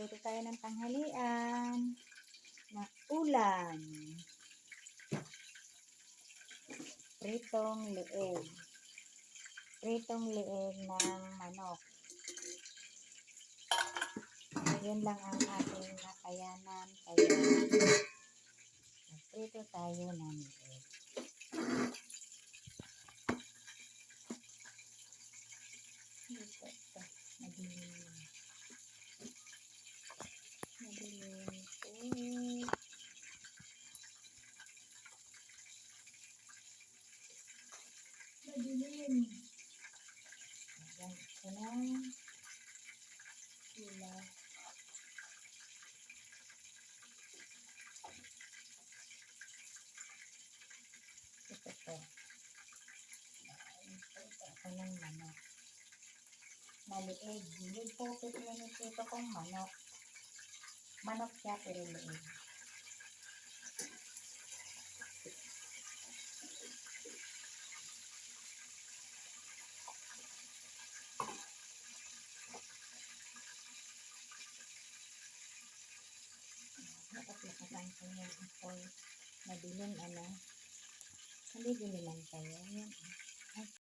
magluto tayo ng tanghalian na ulam. Pritong leeg. Pritong leeg ng manok. Yun lang ang ating nakayanan. Kaya, prito tayo ng leeg. Ito, ito. Madilim. Madilim po. Madilim. Ayan, ito na. Sila. Ito po. Ito ako ng manok. Maliig. Liig po pinipito kong manok. Manok siya pero liig. Lakasan ko yung apoy. Madilim ano. Hindi diliman kayo. Yan.